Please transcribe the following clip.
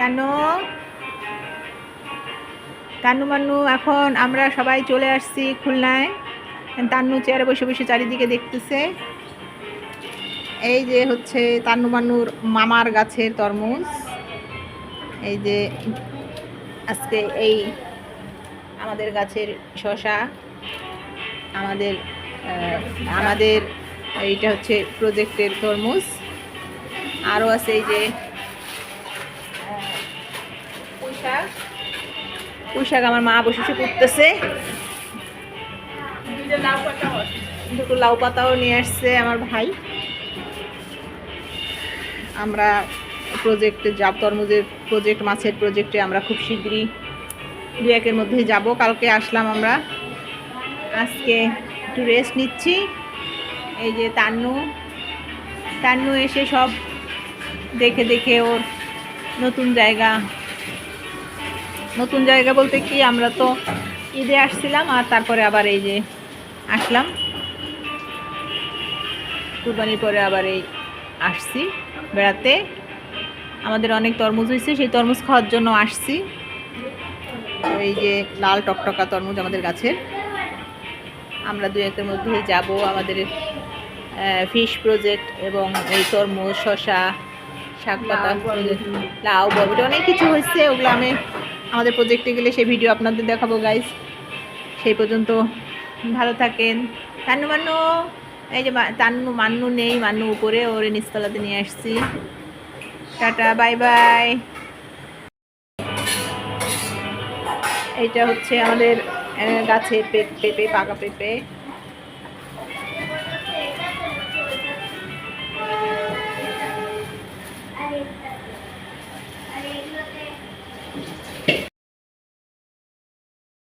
তানু তান্নু মান্নু এখন আমরা সবাই চলে আসছি খুলনায়। তান্নু চেয়ারে বসে বসে চারিদিকে দেখতেছে। এই যে হচ্ছে তান্নু মান্নুর মামার গাছের তরমুজ। এই যে আজকে এই আমাদের গাছের শশা। আমাদের আমাদের এইটা হচ্ছে প্রজেক্টের তরমুজ। আরও আছে এই যে পুঁইশাক। আমার মা বসে বসে করতেছে দুটো লাউ পাতাও নিয়ে আসছে আমার ভাই। আমরা প্রজেক্টে যাব, তরমুজের প্রজেক্ট মাছের প্রজেক্টে আমরা খুব শীঘ্রই দু একের মধ্যেই যাব। কালকে আসলাম আমরা। আজকে একটু রেস্ট নিচ্ছি। এই যে তান্নু। তান্নু এসে সব দেখে দেখে ওর নতুন জায়গা নতুন জায়গা বলতে কি আমরা তো ঈদে আসছিলাম আর তারপরে আবার এই যে আসলাম। কুরবানির পরে আবার এই আসছি বেড়াতে। আমাদের অনেক তরমুজ হয়েছে সেই তরমুজ খাওয়ার জন্য আসছি। এই যে লাল টকটকা তরমুজ আমাদের গাছের। আমরা দু একের মধ্যে যাব আমাদের ফিশ প্রজেক্ট এবং এই তরমুজ শশা শাক পাতা লাউ বরবটি অনেক কিছু হয়েছে ওগুলো আমি আমাদের প্রজেক্টে গেলে সেই ভিডিও আপনাদের দেখাবো গাইজ সেই পর্যন্ত ভালো থাকেন। তান্নু মান্নু, এই যে তান্নু মান্নু নেই, মান্নু উপরে, ওরে নিচতলাতে নিয়ে আসছি। টাটা বাই বাই এইটা হচ্ছে আমাদের গাছে পেঁপে, পাকা পেঁপে।